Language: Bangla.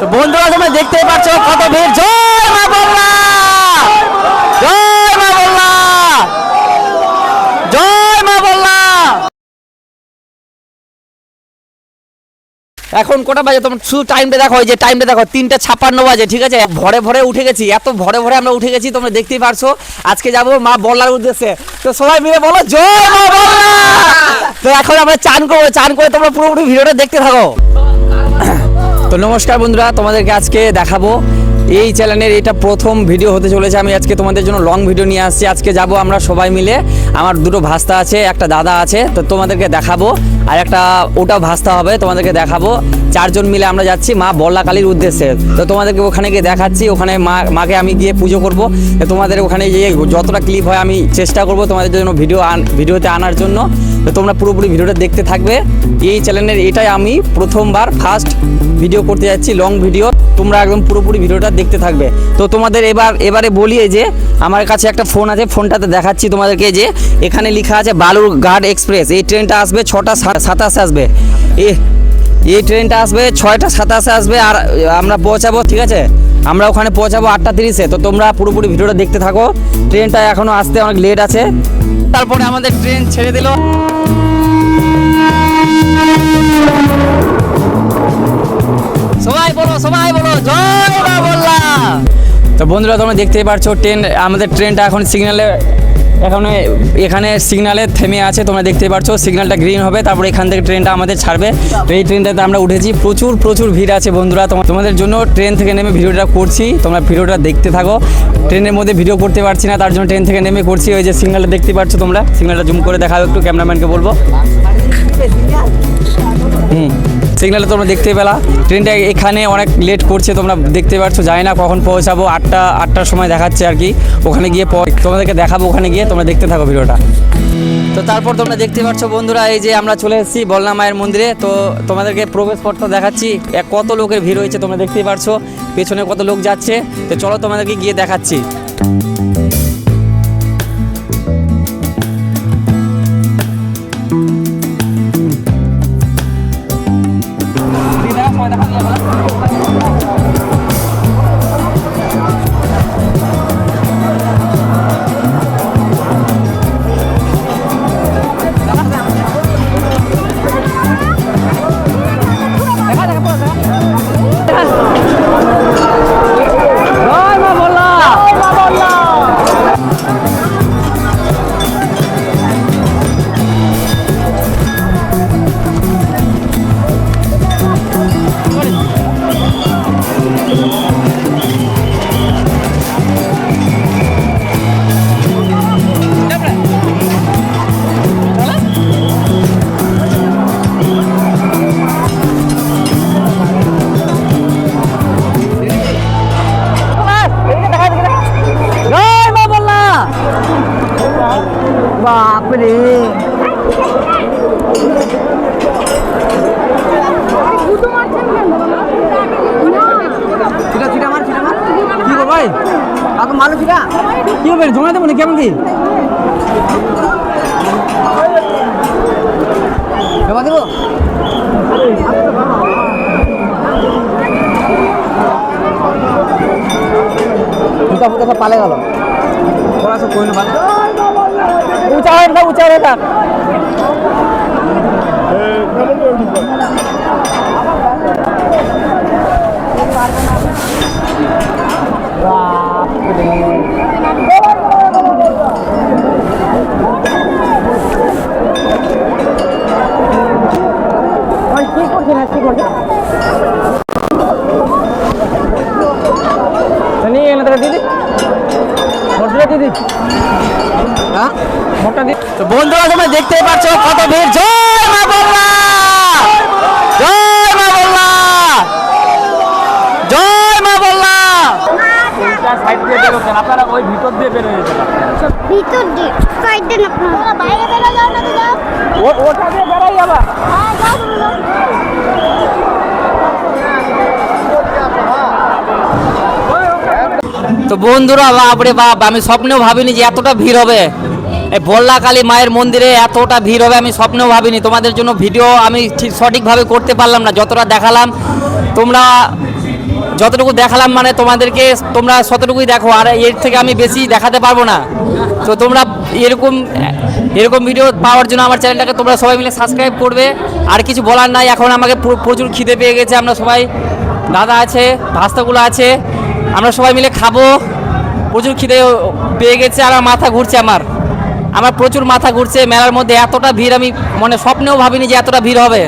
তো বন্ধুরা, তোমরা দেখতেই পাচ্ছ কত ভিড়। জয় মা জয় মা জয় মা এখন কটা বাজে? তোমার শুধু টাইমটা দেখো যে টাইমটা দেখো, তিনটা ছাপ্পান্ন বাজে, ঠিক আছে? ভরে ভরে উঠে গেছি, এত ভরে ভরে আমরা উঠে গেছি, তোমরা দেখতেই পারছ। আজকে যাব মা বলার উদ্দেশ্যে। তো সবাই মিলে বলো, জয় মা বল্লা! তো এখন আমরা চান করব, চান করে তোমরা পুরোপুরি ভিডিওটা দেখতে থাকো। তো নমস্কার বন্ধুরা, তোমাদেরকে আজকে দেখাবো। এই চ্যানেলের এটা প্রথম ভিডিও হতে চলেছে। আমি আজকে তোমাদের জন্য লং ভিডিও নিয়ে আসছি। আজকে যাব আমরা সবাই মিলে। আমার দুটো ভাস্তা আছে, একটা দাদা আছে, তো তোমাদেরকে দেখাবো। আর একটা ওটা ভাস্তা হবে, তোমাদেরকে দেখাবো। চারজন মিলে আমরা যাচ্ছি মা বল্লাকালীর উদ্দেশ্যে। তো তোমাদেরকে ওখানে গিয়ে দেখাচ্ছি, ওখানে মা, মাকে আমি গিয়ে পুজো করব। তোমাদের ওখানে গিয়ে যতটা ক্লিপ হয় আমি চেষ্টা করব তোমাদের জন্য ভিডিও আন ভিডিওতে আনার জন্য। তো তোমরা পুরোপুরি ভিডিওটা দেখতে থাকবে। এই চ্যানেলের এটাই আমি প্রথমবার ফার্স্ট ভিডিও করতে যাচ্ছি লং ভিডিও তোমরা একদম পুরোপুরি ভিডিওটা দেখতে থাকবে। তো তোমাদের এবার, এবারে বলি যে, আমার কাছে একটা ফোন আছে ফোনটাতে দেখাচ্ছি তোমাদেরকে যে, এখানে লেখা আছে বালুরঘাট এক্সপ্রেস। এই ট্রেনটা আসবে ছটা সাতাশে আসবে। এ এই ট্রেনটা আসবে, ছয়টা সাতাশে আসবে আর আমরা পৌঁছাবো, ঠিক আছে? আমরা ওখানে পৌঁছাবো আটটা তিরিশে। তো তোমরা পুরোপুরি ভিডিওটা দেখতে থাকো। ট্রেনটা এখনও আসতে অনেক লেট আছে। তারপরে আমাদের ট্রেন ছেড়ে দিল। সবাই বলো সবাই বলো, জয় তো বন্ধুরা, তোমরা দেখতেই পারছ, ট্রেন, আমাদের ট্রেনটা এখন সিগনালে এখানে এখানে সিগনালে থেমে আছে তোমরা দেখতেই পারছ সিগনালটা গ্রিন হবে তারপরে এখান থেকে ট্রেনটা আমাদের ছাড়বে। তো এই ট্রেনটাতে আমরা উঠেছি প্রচুর প্রচুর ভিড় আছে বন্ধুরা তোমা- তোমাদের জন্য ট্রেন থেকে নেমে ভিডিওটা করছি তোমরা ভিডিওটা দেখতে থাকো। ট্রেনের মধ্যে ভিডিও করতে পারছি না তার জন্য ট্রেন থেকে নেমে করছি ওই যে সিগনালটা দেখতে পাচ্ছ তোমরা সিগনালটা জুম করে দেখাও একটু ক্যামেরাম্যানকে বলব। হুম। সিগনালে তোমরা দেখতে পেলা। ট্রেনটা এখানে অনেক লেট করছে, তোমরা দেখতে পাচ্ছ জানি না কখন পৌঁছাবো, আটটা, আটটার সময় দেখাচ্ছে আর কি। ওখানে গিয়ে তোমাদেরকে দেখাবো ওখানে গিয়ে, তোমরা দেখতে থাকো ভিডিওটা। তো তারপর তোমরা দেখতে পাচ্ছ বন্ধুরা, এই যে আমরা চলে এসেছি বলনা মায়ের মন্দিরে। তো তোমাদেরকে প্রবেশ পথটা দেখাচ্ছি কত লোকের ভিড় হয়েছে তোমরা দেখতেই পারছ, পেছনে কত লোক যাচ্ছে। তো চলো তোমাদেরকে গিয়ে দেখাচ্ছি। ছিটা ছিটা মার ছিটা মার কি করব ভাই? কাকু মারো ছিটা? কি হবে ধোঁয়া দেবো না কেমন কি জমা দেবো? জুতা ফুটা সব পালে গেল। ওরা সব কইলো ভালো উঁচা হয়ে থাক উঁচা হয়ে থাক তো বন্ধুরা তোমরা দেখতেই পাচ্ছ কত ভিড়। জয় মা বল্লা! জয় মা বল্লা! জয় মা বল্লা! সাইড দিয়ে বেরোচ্ছেন আপনারা ওই ভিতর দিয়ে বেরোয় যেতে ভিতর দিয়ে সাইড দেন আপনারা বাইরে বেরো যাও না। তো যাও ওটা দিয়ে বেরোই আবার। হ্যাঁ যাও। তো বন্ধুরা, বাপরে বাপ, আমি স্বপ্নেও ভাবিনি যে এতটা ভিড় হবে। এই বল্লা কালী মায়ের মন্দিরে এতটা ভিড় হবে, আমি স্বপ্নেও ভাবিনি। তোমাদের জন্য ভিডিও আমি ঠিক সঠিকভাবে করতে পারলাম না, যতটা দেখালাম। তোমরা যতটুকু দেখালাম মানে তোমাদেরকে, তোমরা ততটুকুই দেখো, আর এর থেকে আমি বেশি দেখাতে পারব না। তো তোমরা এরকম এরকম ভিডিও পাওয়ার জন্য আমার চ্যানেলটাকে তোমরা সবাই মিলে সাবস্ক্রাইব করবে। আর কিছু বলার নাই, এখন আমাকে প্রচুর খিদে পেয়ে গেছে, আমরা সবাই। দাদা আছে, ভাস্তাগুলো আছে। আমরা সবাই মিলে খাব। প্রচুর খিদে পেয়ে গেছে আর মাথা ঘুরছে আমার। আমার প্রচুর মাথা ঘুরছে, মেলার মধ্যে এতটা ভিড় আমি মানে স্বপ্নেও ভাবিনি যে এতটা ভিড় হবে।